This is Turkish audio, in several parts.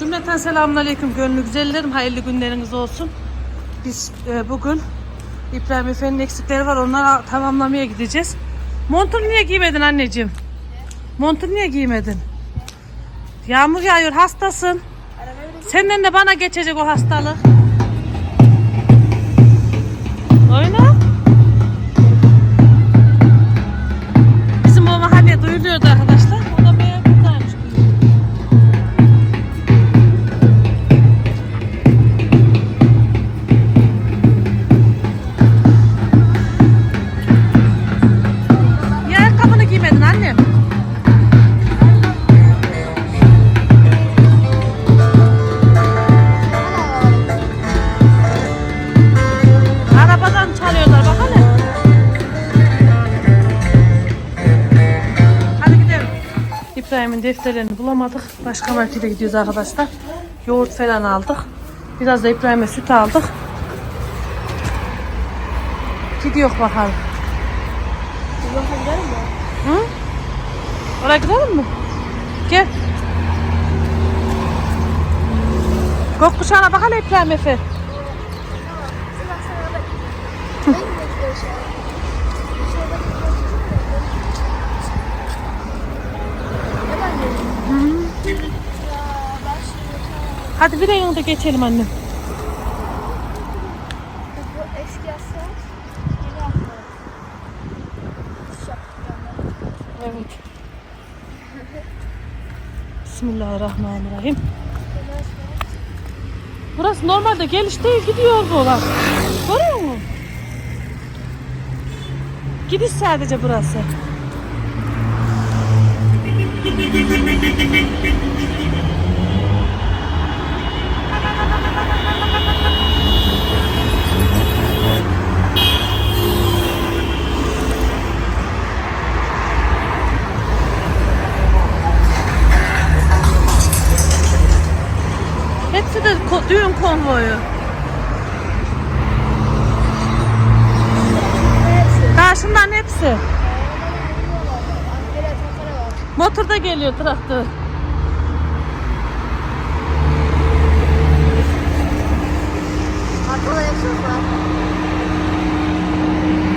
Cümleten selamünaleyküm gönlü güzellerim. Hayırlı günleriniz olsun. Biz e, bugün İbrahim Efe'nin eksikleri var. Onları tamamlamaya gideceğiz. Montunu niye giymedin anneciğim? Montunu niye giymedin? Yağmur yağıyor hastasın. Senden de bana geçecek o hastalık. Oyna. Bizim o mahalle duyuluyordu. İbrahim'in defterlerini bulamadık. Başka markete gidiyoruz arkadaşlar. Yoğurt falan aldık. Biraz da İbrahim'e süt aldık. Gidiyor bakalım. Hı? Oraya gidelim mi? Gel. Gökkuşağına bak hele İbrahim Efe. Hadi bir de yanında geçelim annem. Bu eski yasa yeni aklı. Evet. Bismillahirrahmanirrahim. Burası normalde geliş değil gidiyor bu olan. Görüyor musun? Gidiş sadece burası. Hepsi de düğün konvoyu. Karşından hepsi. Var. Motorda geliyor traktör. Arkada yapsanız var.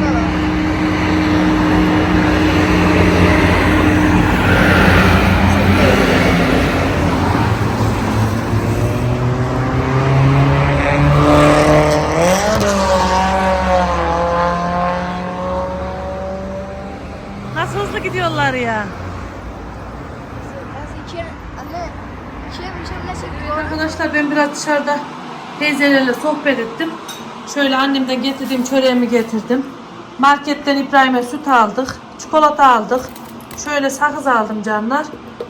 Baba. Nasıl hızlı gidiyorlar ya. Ben ikiye, anne, ikiye mükemmel çekiyor. Arkadaşlar ben biraz dışarıda teyzelerle sohbet ettim. Şöyle annemden getirdiğim çöreğimi getirdim. Marketten İbrahim'e süt aldık. Çikolata aldık. Şöyle sakız aldım canlar.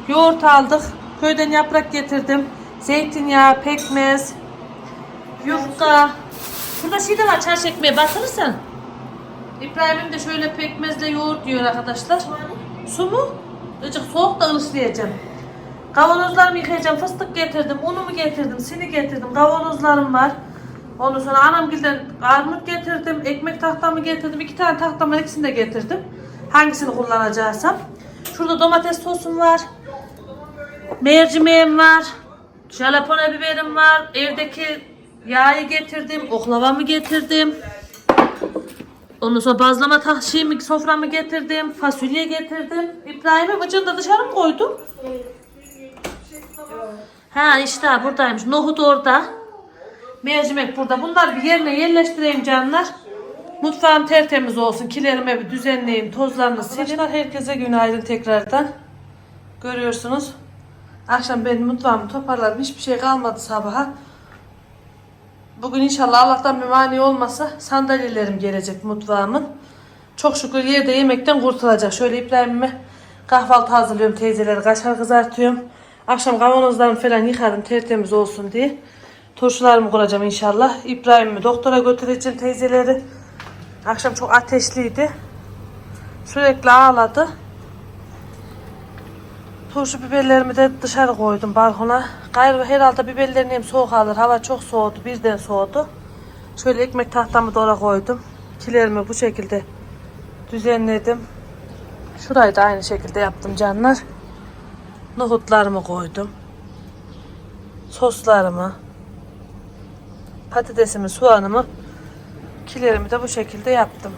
Yoğurt aldık. Köyden yaprak getirdim. Zeytinyağı, pekmez, yufka. Burada şey de var çarşı ekmeği batırırsan. İbrahim'im de şöyle pekmezle yoğurt yiyor arkadaşlar. Su mu? Azıcık soğuk da ılısleyeceğim. Kavanozlarımı yıkayacağım. Fıstık getirdim, unumu getirdim, sini getirdim. Kavanozlarım var. Ondan sonra anamgilden armut getirdim, ekmek tahtamı getirdim. iki tane tahtam var, ikisini de getirdim. Hangisini kullanacaksam. Şurada domates sosum var. Mercimeğim var. Jalapeno biberim var. Evdeki yağı getirdim, oklavamı getirdim. Ondan sonra bazlama taşıyımı, soframı getirdim. Fasulye getirdim. İbrahim'e bıcını da dışarı mı koydum? Ha işte buradaymış. Nohut orada. Mercimek burada. Bunlar bir yerine yerleştireyim canlar. Mutfağım tertemiz olsun. Kilerimi bir düzenleyeyim. Tozlarını sileyim. Herkese günaydın tekrardan. Görüyorsunuz. Akşam ben mutfağımı toparladım. Hiçbir şey kalmadı sabaha. Bugün inşallah Allah'tan bir mani olmasa sandalyelerim gelecek mutfağımın. Çok şükür yerde yemekten kurtulacak. Şöyle İbrahim'ime kahvaltı hazırlıyorum teyzeleri. Kaşar kızartıyorum. Akşam kavanozlarımı falan yıkadım tertemiz olsun diye. Turşularımı kuracağım inşallah. İbrahim'imi doktora götüreceğim teyzeleri. Akşam çok ateşliydi. Sürekli ağladı. Turşu biberlerimi de dışarı koydum balkona. Gayrı herhalde biberlerini hem soğuk alır. Hava çok soğudu. Birden soğudu. Şöyle ekmek tahtamı da oraya koydum. Kilerimi bu şekilde düzenledim. Şurayı da aynı şekilde yaptım canlar. Nohutlarımı koydum. soslarımı, patatesimi, soğanımı, kilerimi de bu şekilde yaptım.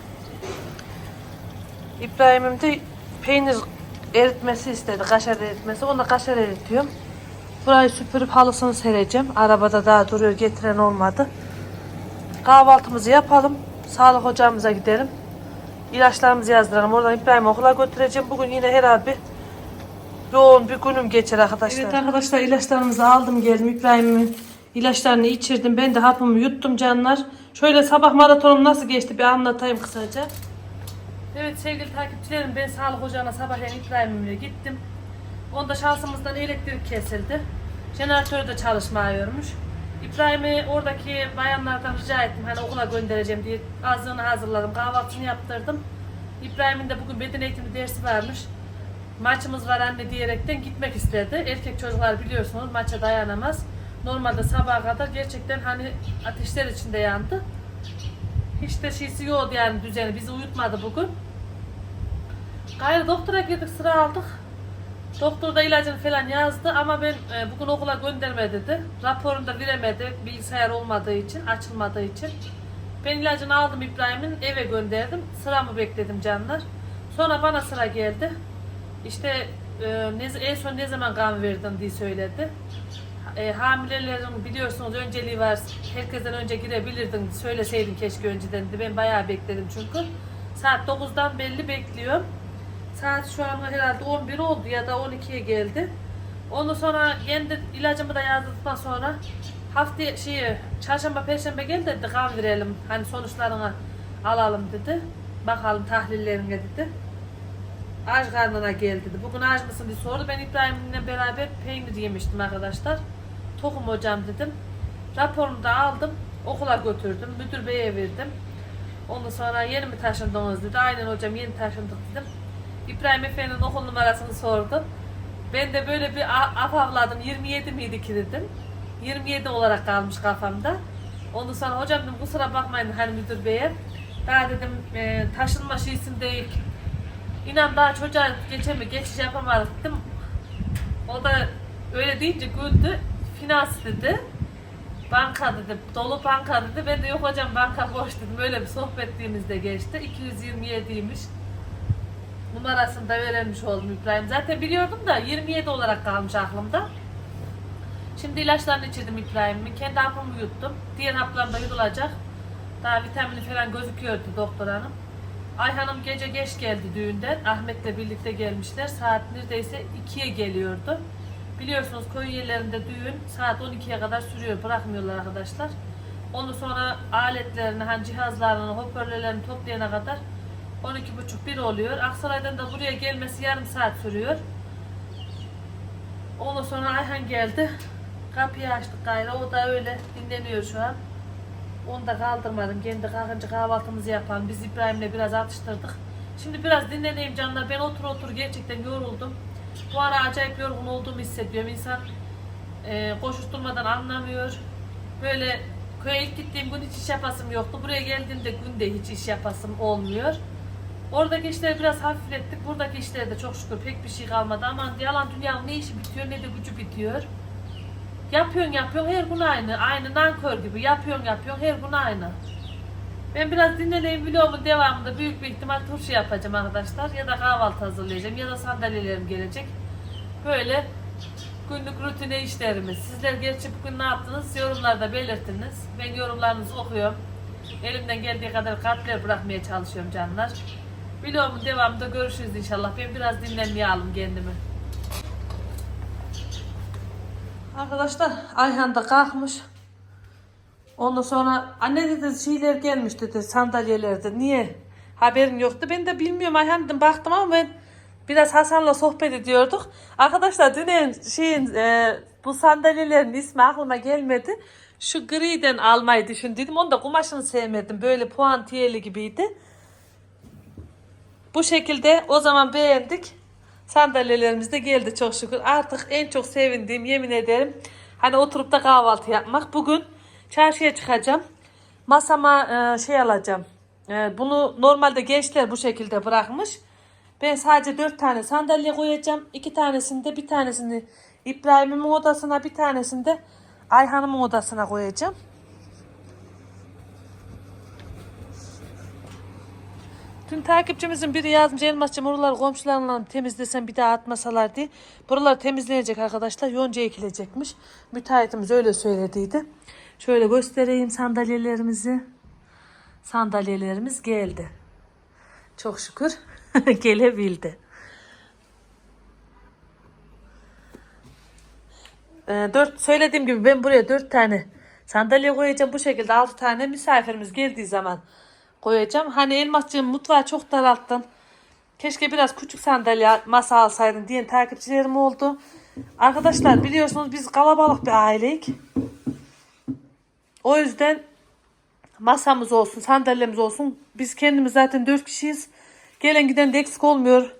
İbrahim'im de peynir eritmesi istedi, kaşar eritmesi. Ona kaşar eritiyorum. Burayı süpürüp halısını sereceğim. Arabada daha duruyor, getiren olmadı. Kahvaltımızı yapalım. Sağlık ocağımıza gidelim. İlaçlarımızı yazdıralım. Oradan İbrahim'i okula götüreceğim. Bugün yine herhalde bir yoğun bir günüm geçer arkadaşlar. Evet arkadaşlar ilaçlarımızı aldım geldim. İbrahim'imin ilaçlarını içirdim. Ben de hapımı yuttum canlar. Şöyle sabah maratonum nasıl geçti bir anlatayım kısaca. Evet sevgili takipçilerim ben sağlık ocağına sabahleyin İbrahim'imle gittim. Onda şansımızdan elektrik kesildi. Jeneratör de çalışmıyormuş. İbrahim'i oradaki bayanlardan rica ettim hani okula göndereceğim diye azlığını hazırladım, kahvaltısını yaptırdım. İbrahim'in de bugün beden eğitimi dersi varmış. Maçımız var anne diyerekten gitmek istedi. Erkek çocuklar biliyorsunuz maça dayanamaz. Normalde sabaha kadar gerçekten hani ateşler içinde yandı. Hiç de şeysi yoktu yani düzeni. Bizi uyutmadı bugün. Gayrı doktora girdik sıra aldık. Doktor da ilacını falan yazdı ama ben e, bugün okula gönderme dedi. Raporunu da veremedi bilgisayar olmadığı için, açılmadığı için. Ben ilacını aldım İbrahim'in eve gönderdim. Sıramı bekledim canlar. Sonra bana sıra geldi. İşte e, ne, en son ne zaman kan verdin diye söyledi. E, hamilelerin biliyorsunuz önceliği var. Herkesten önce girebilirdin. Söyleseydin keşke önceden de. Ben bayağı bekledim çünkü. Saat 9'dan belli bekliyorum. Saat şu an herhalde 11 oldu ya da 12'ye geldi. Ondan sonra yeni de ilacımı da yazdıktan sonra hafta şeyi çarşamba perşembe gel dedi kan verelim. Hani sonuçlarını alalım dedi. Bakalım tahlillerine dedi. Aç karnına gel dedi. Bugün aç mısın diye sordu. Ben İbrahim'le beraber peynir yemiştim arkadaşlar. Tokum hocam dedim. Raporunu da aldım. Okula götürdüm. Müdür beye verdim. Ondan sonra yeni mi taşındınız dedi. Aynen hocam yeni taşındık dedim. İbrahim Efe'nin okul numarasını sordu. Ben de böyle bir a- afavladım. 27 miydi ki dedim. 27 olarak kalmış kafamda. Ondan sonra hocam dedim kusura bakmayın hani müdür beye. Daha dedim e, taşınma şeysin değil. İnan daha çocuğa geçemi geçiş yapamadık dedim. O da öyle deyince güldü. Finans dedi. Banka dedi. Dolu banka dedi. Ben de yok hocam banka boş dedim. Öyle bir sohbetliğimizde geçti. 227'ymiş. Numarasını da verilmiş oldum İbrahim. Zaten biliyordum da 27 olarak kalmış aklımda. Şimdi ilaçlarını içirdim İbrahim'in. Kendi hapımı yuttum. Diğer haplarım da yutulacak. Daha vitamini falan gözüküyordu doktor hanım. Ayhan'ım gece geç geldi düğünden. Ahmet'le birlikte gelmişler. Saat neredeyse 2'ye geliyordu. Biliyorsunuz köy yerlerinde düğün saat 12'ye kadar sürüyor. Bırakmıyorlar arkadaşlar. Ondan sonra aletlerini, hani cihazlarını, hoparlörlerini toplayana kadar 12.30-1 oluyor. Aksaray'dan da buraya gelmesi yarım saat sürüyor. Ondan sonra Ayhan geldi. Kapıyı açtık gayrı. O da öyle dinleniyor şu an. Onu da kaldırmadım. Kendi kalkınca kahvaltımızı yapalım. Biz İbrahim'le biraz atıştırdık. Şimdi biraz dinleneyim canlar. Ben otur otur gerçekten yoruldum. Bu ara acayip yorgun olduğumu hissediyorum. İnsan e, koşuşturmadan anlamıyor. Böyle köye ilk gittiğim gün hiç iş yapasım yoktu. Buraya geldiğimde günde hiç iş yapasım olmuyor. Oradaki işleri biraz hafiflettik. Buradaki işlerde çok şükür pek bir şey kalmadı. Ama yalan dünyanın ne işi bitiyor ne de gücü bitiyor. Yapıyorsun yapıyorsun her gün aynı. Aynı nankör gibi yapıyorsun yapıyorsun her gün aynı. Ben biraz dinleneyim vlogumun devamında büyük bir ihtimal turşu yapacağım arkadaşlar. Ya da kahvaltı hazırlayacağım ya da sandalyelerim gelecek. Böyle günlük rutine işlerimiz. Sizler gerçi bugün ne yaptınız yorumlarda belirtiniz. Ben yorumlarınızı okuyorum. Elimden geldiği kadar kalpler bırakmaya çalışıyorum canlar. Vlogumun devamında görüşürüz inşallah. Ben biraz dinlenmeye alayım kendimi. Arkadaşlar Ayhan da kalkmış. Ondan sonra anne dedi şeyler gelmiş dedi sandalyelerde. Niye? Haberin yoktu. Ben de bilmiyorum Ayhan dedim baktım ama ben biraz Hasan'la sohbet ediyorduk. Arkadaşlar dün şeyin e, bu sandalyelerin ismi aklıma gelmedi. Şu griden almayı düşündüm. Onu da kumaşını sevmedim. Böyle puantiyeli gibiydi. Bu şekilde o zaman beğendik. Sandalyelerimiz de geldi çok şükür. Artık en çok sevindiğim yemin ederim. Hani oturup da kahvaltı yapmak. Bugün çarşıya çıkacağım. Masama e, şey alacağım. E, bunu normalde gençler bu şekilde bırakmış. Ben sadece dört tane sandalye koyacağım. İki tanesini de bir tanesini İbrahim'imin odasına bir tanesini de Ayhan'ımın odasına koyacağım. Dün takipçimizin biri yazmış Elmas'cığım oraları komşularla temizlesen bir daha atmasalar diye. Buralar temizlenecek arkadaşlar. Yonca ekilecekmiş. Müteahhitimiz öyle söylediydi. Şöyle göstereyim sandalyelerimizi. Sandalyelerimiz geldi. Çok şükür gelebildi. Ee, dört, söylediğim gibi ben buraya dört tane sandalye koyacağım. Bu şekilde altı tane misafirimiz geldiği zaman koyacağım. Hani elmascığım mutfağı çok daralttın. Keşke biraz küçük sandalye masa alsaydın diyen takipçilerim oldu. Arkadaşlar biliyorsunuz biz kalabalık bir aileyik. O yüzden masamız olsun, sandalyemiz olsun. Biz kendimiz zaten dört kişiyiz. Gelen giden de eksik olmuyor.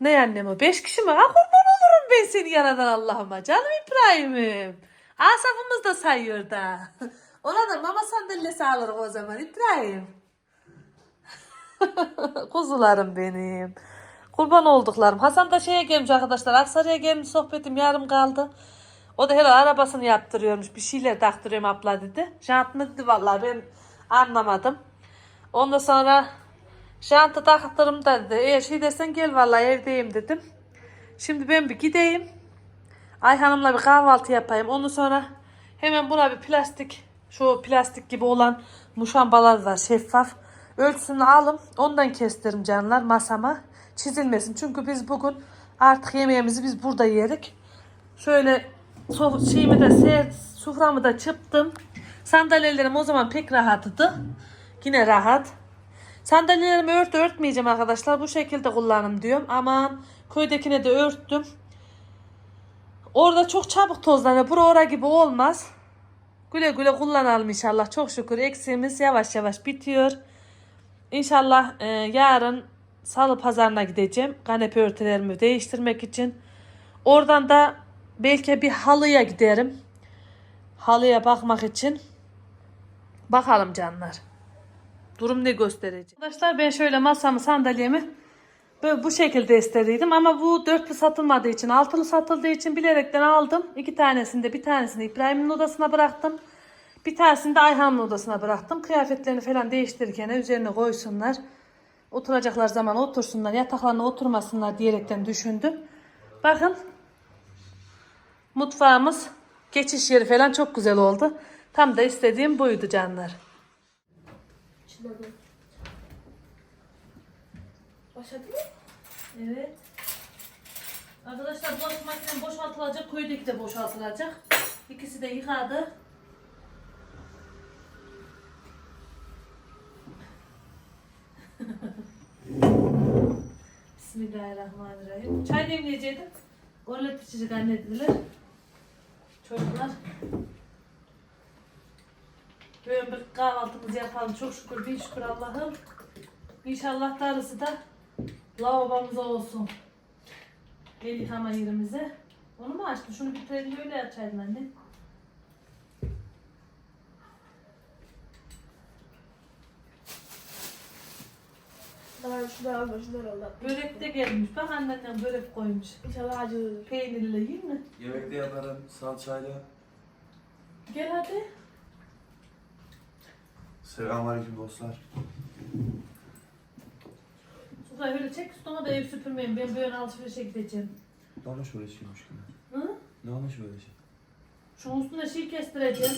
Ne annem o? Beş kişi mi? Ha kurban olurum ben seni yaradan Allah'ıma. Canım İbrahim'im. Asafımız da sayıyor da. Ona da mama sandalyesi alırız o zaman İbrahim. Kuzularım benim. Kurban olduklarım. Hasan da şeye gelmiş arkadaşlar. Aksaray'a gelmiş sohbetim yarım kaldı. O da herhalde arabasını yaptırıyormuş. Bir şeyler taktırıyorum abla dedi. Jant mı dedi vallahi ben anlamadım. Ondan sonra jantı taktırım da dedi. Eğer şey dersen gel vallahi evdeyim dedim. Şimdi ben bir gideyim. Ayhan'ımla bir kahvaltı yapayım. Ondan sonra hemen buna bir plastik, şu plastik gibi olan muşambalar var şeffaf. Ölçüsünü alım. Ondan kestirim canlar masama. Çizilmesin. Çünkü biz bugün artık yemeğimizi biz burada yerik. Şöyle şeyimi de ser, suframı da çıktım. Sandalyelerim o zaman pek rahattı. Yine rahat. Sandalyelerimi ört örtmeyeceğim arkadaşlar. Bu şekilde kullanım diyorum. Aman köydekine de örttüm. Orada çok çabuk tozlanıyor. Bura ora gibi olmaz. Güle güle kullanalım inşallah. Çok şükür eksiğimiz yavaş yavaş bitiyor. İnşallah e, yarın salı pazarına gideceğim. Kanepe örtülerimi değiştirmek için. Oradan da belki bir halıya giderim. Halıya bakmak için. Bakalım canlar. Durum ne gösterecek? Arkadaşlar ben şöyle masamı sandalyemi böyle bu şekilde istediydim ama bu dörtlü satılmadığı için altılı satıldığı için bilerekten aldım. İki tanesini de bir tanesini İbrahim'in odasına bıraktım. Bir tanesini de Ayhan'ın odasına bıraktım. Kıyafetlerini falan değiştirirken üzerine koysunlar. Oturacaklar zaman otursunlar. Yataklarına oturmasınlar diyerekten düşündüm. Bakın mutfağımız geçiş yeri falan çok güzel oldu. Tam da istediğim buydu canlar. Başladı mı? Evet. Arkadaşlar bulaşık makinem boşaltılacak. Köydeki de boşaltılacak. İkisi de yıkadı. Bismillahirrahmanirrahim. Çay demleyecektim. Gol içecek anne. Çocuklar. Böyle bir kahvaltımızı yapalım. Çok şükür, bin şükür Allah'ım. İnşallah darısı da lavabomuz olsun. El yıkama yerimize. Onu mu açtın? Şunu bitirelim öyle açaydın anne. Daha şunlar alma şunlar al. Börek de gelmiş. Bak anneannem börek koymuş. İnşallah acı. Peynirli yiyeyim mi? Yemekte yaparım salçayla. Gel hadi. Selamünaleyküm dostlar. Sufra öyle çek üstüne da ev süpürmeyin. Ben böyle alışverişe gideceğim. Ne olmuş böyle şeymiş gibi? Hı? Ne olmuş böyle şey? Şunun üstüne şey kestireceğim.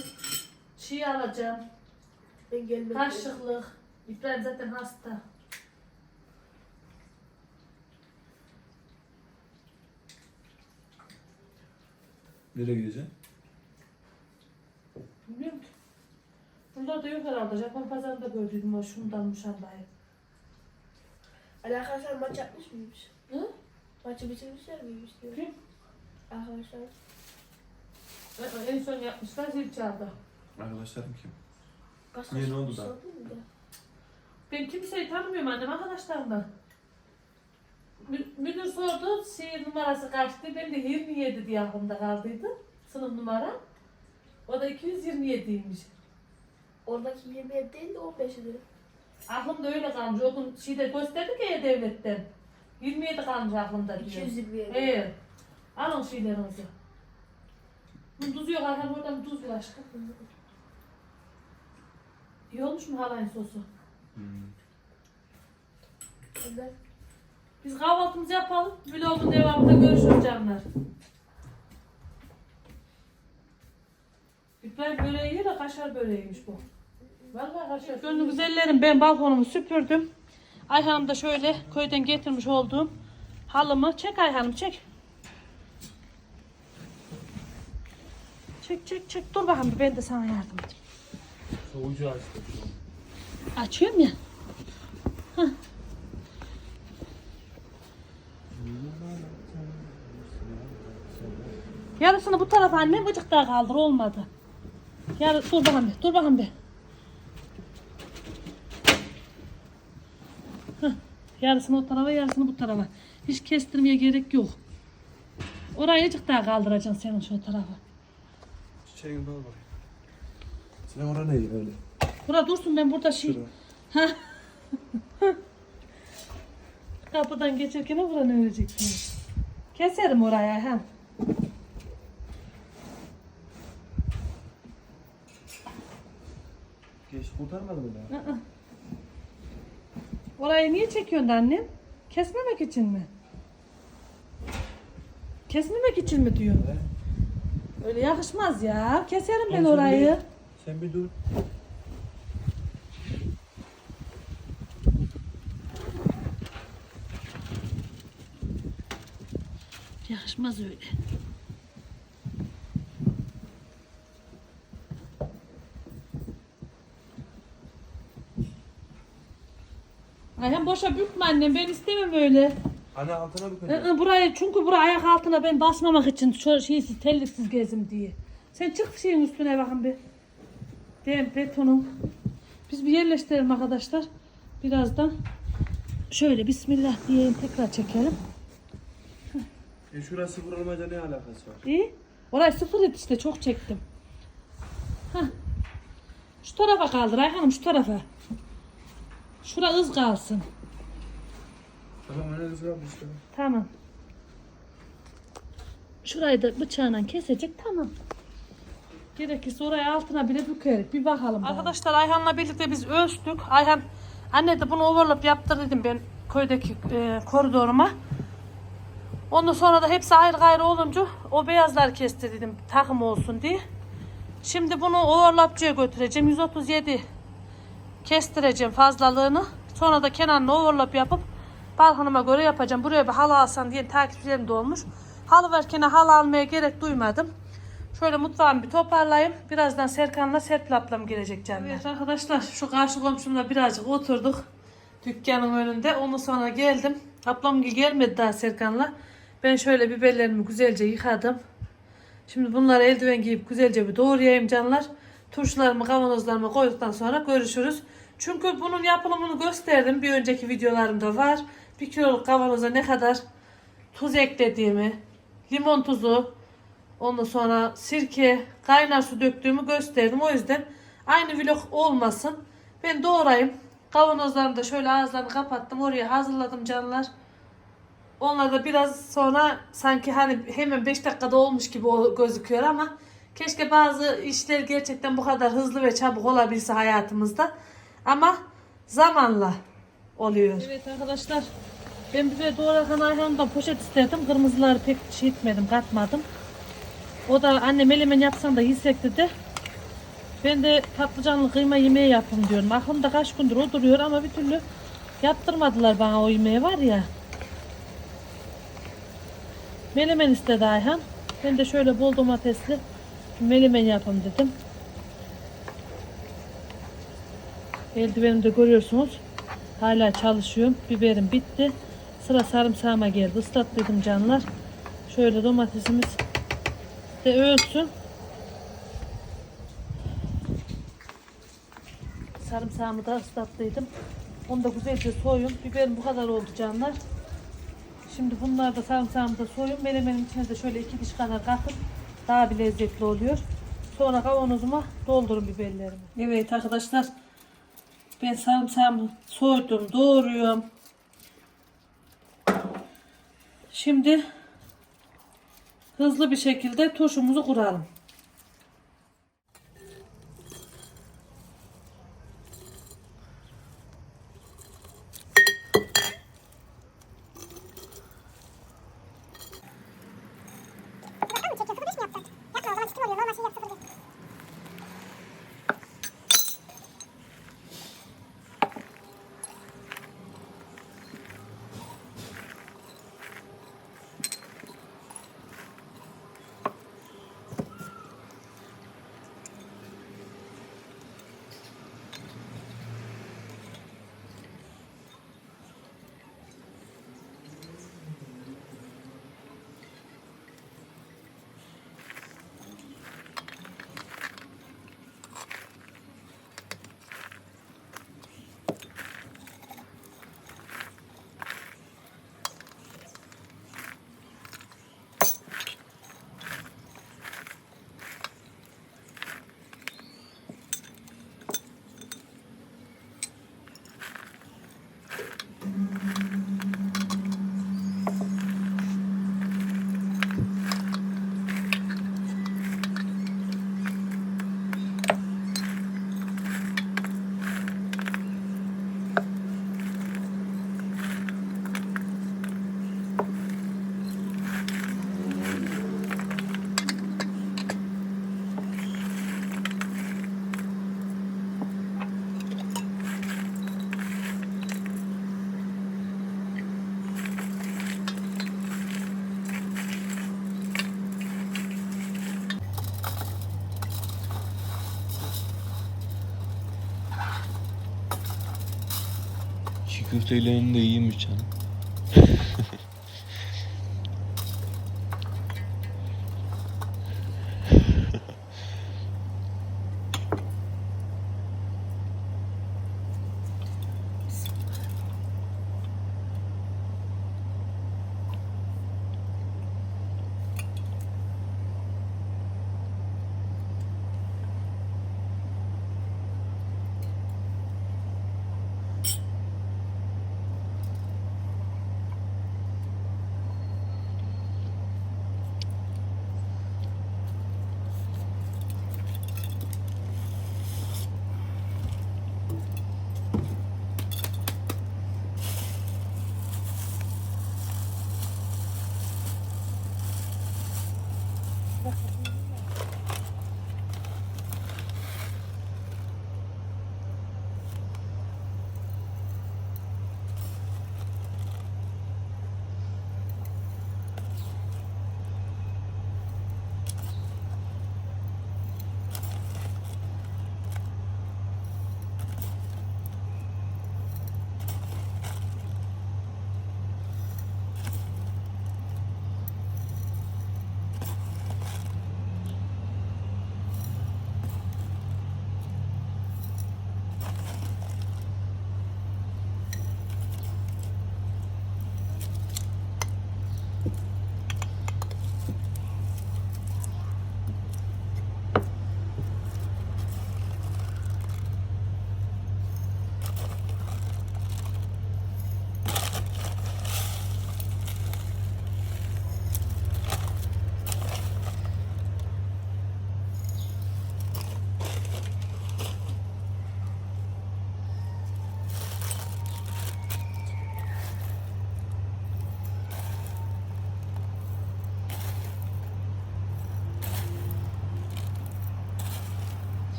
Şey alacağım. Ben gelmedim. Kaşıklık. İbrahim zaten hasta. Nereye gideceksin? Bilmiyorum ki. Burada da yok herhalde. Japon pazarında gördüydüm o şundan muşambayı. Arkadaşlar maç yapmış mıymış? Hı? Maçı bitirmişler miymiş diyor. Kim? Arkadaşlar. En son yapmışlar zil çaldı. Arkadaşlarım kim? Kaç Niye, ne oldu da? sordun mu da? Ben kimseyi tanımıyorum annem arkadaşlarımdan. Mü- Müdür sordu şehir numarası kaçtı. Ben de 27 diye aklımda kaldıydı. Sınıf numara. O da 227'ymiş. Oradaki 27 değil de 15'idi. Aklımda öyle kalmış. O gün şeyde gösterdik ya devletten. 27 kalmış aklımda diyor. 227. Evet. Alın şeylerinizi. Bunun tuzu yok Ayhan oradan tuz aşkım. İyi olmuş mu halayın sosu? Önden. Biz kahvaltımızı yapalım. Vlogun devamında görüşürüz canlar. İbrahim böreği yiyor da kaşar böreğiymiş bu. Vallahi kaşar. Gönlü güzellerim ben balkonumu süpürdüm. Ayhan'ım da şöyle köyden getirmiş olduğum halımı. Çek Ayhan'ım çek. Çek çek çek. Dur bakalım bir ben de sana yardım edeyim. Soğucu açtı. Açıyorum ya. Hah. Yarısını bu tarafa anne bıcık daha kaldır olmadı. Yarı dur bakalım bir, dur bakalım bir. Hah. Yarısını o tarafa, yarısını bu tarafa. Hiç kestirmeye gerek yok. Orayı azıcık daha kaldıracaksın senin şu tarafa. Çiçeğin bal var. Sen orada ne öyle? Bura dursun ben burada şey... Şurada. Kapıdan geçerken buranı öreceksin. Keserim oraya hem. Geç kurtarmadı mı daha? Orayı niye çekiyorsun annem? Kesmemek için mi? Kesmemek için mi diyor? He? Öyle yakışmaz ya. Keserim ben Olsun orayı. değil. Sen bir dur. Yakışmaz öyle. Ayhan boşa bükme annem ben istemem öyle. Anne altına bir Iı, Burayı çünkü buraya ayak altına ben basmamak için şu şeysiz telliksiz gezim diye. Sen çık şeyin üstüne bakın bir. Dem betonun. Biz bir yerleştirelim arkadaşlar. Birazdan şöyle bismillah diyeyim tekrar çekelim. E şurası vurulmaca ne alakası var? İyi. Orayı sıfır et işte çok çektim. Hah. Şu tarafa kaldır Ayhan'ım şu tarafa. Şura ız kalsın. Tamam anne kız yapmış işte. Tamam. Şurayı da bıçağla kesecek tamam. Gerekirse oraya altına bile bükerik. Bir bakalım. Arkadaşlar Ayhan'la birlikte biz ölçtük. Ayhan anne de bunu overlap yaptır dedim ben köydeki e, koridoruma. Ondan sonra da hepsi ayrı gayrı olunca o beyazlar kesti dedim takım olsun diye. Şimdi bunu overlapçıya götüreceğim. 137 kestireceğim fazlalığını. Sonra da kenarına overlap yapıp balkonuma göre yapacağım. Buraya bir halı alsam diye takipçilerim de olmuş. Halı varken halı almaya gerek duymadım. Şöyle mutfağımı bir toparlayayım. Birazdan Serkan'la Serpil ablam gelecek canlar. Evet arkadaşlar şu karşı komşumla birazcık oturduk. Dükkanın önünde. Ondan sonra geldim. Ablam gelmedi daha Serkan'la. Ben şöyle biberlerimi güzelce yıkadım. Şimdi bunları eldiven giyip güzelce bir doğrayayım canlar. Turşularımı kavanozlarıma koyduktan sonra görüşürüz. Çünkü bunun yapılımını gösterdim. Bir önceki videolarımda var. Bir kiloluk kavanoza ne kadar tuz eklediğimi, limon tuzu, ondan sonra sirke, kaynar su döktüğümü gösterdim. O yüzden aynı vlog olmasın. Ben doğrayayım. Kavanozlarını da şöyle ağızlarını kapattım. Oraya hazırladım canlar. Onlar da biraz sonra sanki hani hemen 5 dakikada olmuş gibi gözüküyor ama keşke bazı işler gerçekten bu kadar hızlı ve çabuk olabilse hayatımızda. Ama zamanla oluyor. Evet arkadaşlar ben biber doğrarken Ayhan'dan poşet istedim. Kırmızıları pek şey etmedim, katmadım. O da anne melemen yapsan da yesek dedi. Ben de patlıcanlı kıyma yemeği yapın diyorum. Aklımda kaç gündür o ama bir türlü yaptırmadılar bana o yemeği var ya. Melemen istedi Ayhan. Ben de şöyle bol domatesli melemen yapın dedim. Eldivenimi de görüyorsunuz. Hala çalışıyorum. Biberim bitti. Sıra sarımsağıma geldi. Islat dedim canlar. Şöyle domatesimiz de ölsün. Sarımsağımı da ıslattıydım. Onu da güzelce soyun. Biberim bu kadar oldu canlar. Şimdi bunları da sarımsağımı da soyun. Melemenin içine de şöyle iki diş kadar katıp daha bir lezzetli oluyor. Sonra kavanozuma doldurun biberlerimi. Evet arkadaşlar. Ben sarımsağımı soydum, doğruyorum. Şimdi hızlı bir şekilde turşumuzu kuralım. Köftelerin de iyiymiş canım.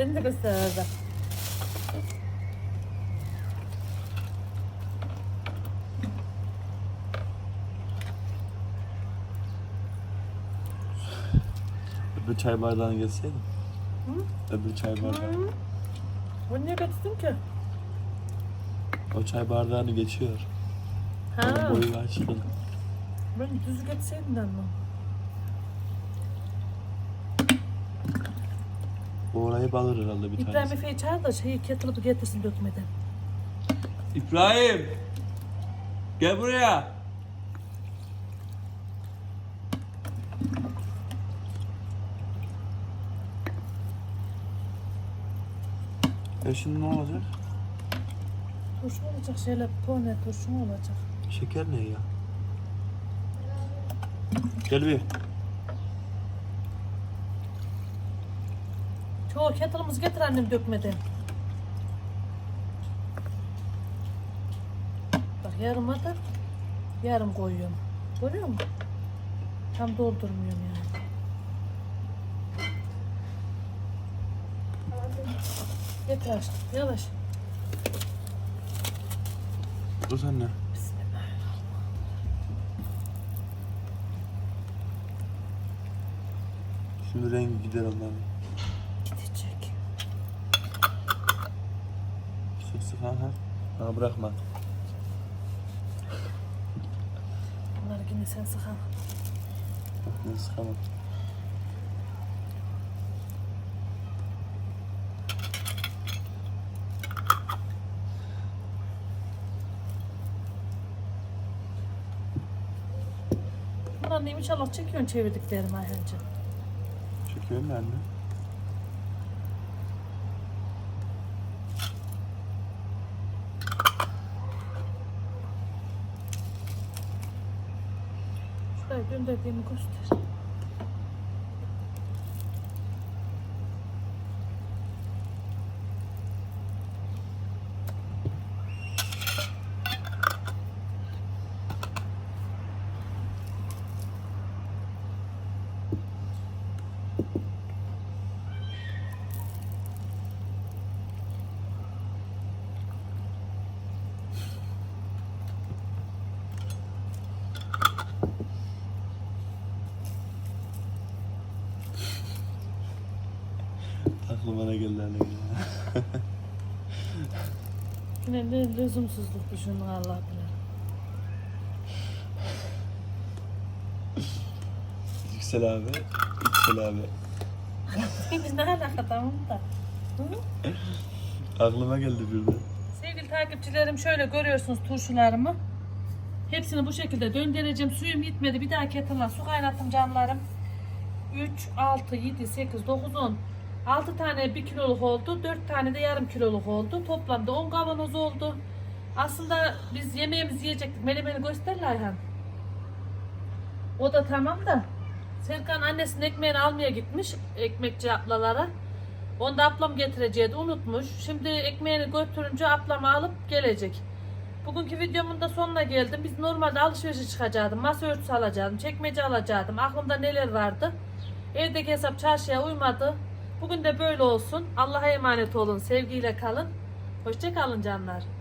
Beni de göster. Öbür çay bardağını getirseydin. Hı? Öbür çay bardağı. Hı? Bunu niye getirdin ki? O çay bardağını geçiyor. Ha. Onun boyu açtın. Ben düz geçseydim ama. Orayı balır herhalde bir İbrahim tanesi. Efe'yi çağır da şeyi kettle'ı getirsin dökmeden. İbrahim! Gel buraya! E şimdi ne olacak? Turşu olacak şeyler, pone turşu olacak? Şeker ne ya? Gel bir. Çoğu kettle'ımızı getir annem dökmeden. Bak yarıma da yarım koyuyorum. Görüyor musun? Tam doldurmuyorum yani. Getir aşkım, yavaş. Dur sen ne? Şimdi rengi gider onların. Ha ha. Ha bırakma. Bunları yine sen sıkan. Ben sıkamam. Bunlar neymiş inşallah çekiyorsun çevirdiklerimi Ayhancığım. Çekiyorum ben de. Şuraya gönderdiğimi göster. Aklıma ne geldi hele ya. Yine ne lüzumsuzluk düşünün Allah bilir. Yüksel abi. Yüksel abi. Biz ne alaka tamam da. Aklıma geldi birden. Sevgili takipçilerim şöyle görüyorsunuz turşularımı. Hepsini bu şekilde döndüreceğim. Suyum yetmedi. Bir daha kettle'a su kaynattım canlarım. 3, 6, 7, 8, 9, 10. 6 tane 1 kiloluk oldu. 4 tane de yarım kiloluk oldu. Toplamda 10 kavanoz oldu. Aslında biz yemeğimizi yiyecektik. Menemeni göster Ayhan. O da tamam da. Serkan annesinin ekmeğini almaya gitmiş. Ekmekçi ablalara. Onu da ablam getireceğiydi unutmuş. Şimdi ekmeğini götürünce ablam alıp gelecek. Bugünkü videomun da sonuna geldim. Biz normalde alışverişe çıkacaktım. Masa örtüsü alacaktım. Çekmece alacaktım. Aklımda neler vardı. Evdeki hesap çarşıya uymadı. Bugün de böyle olsun. Allah'a emanet olun. Sevgiyle kalın. Hoşça kalın canlar.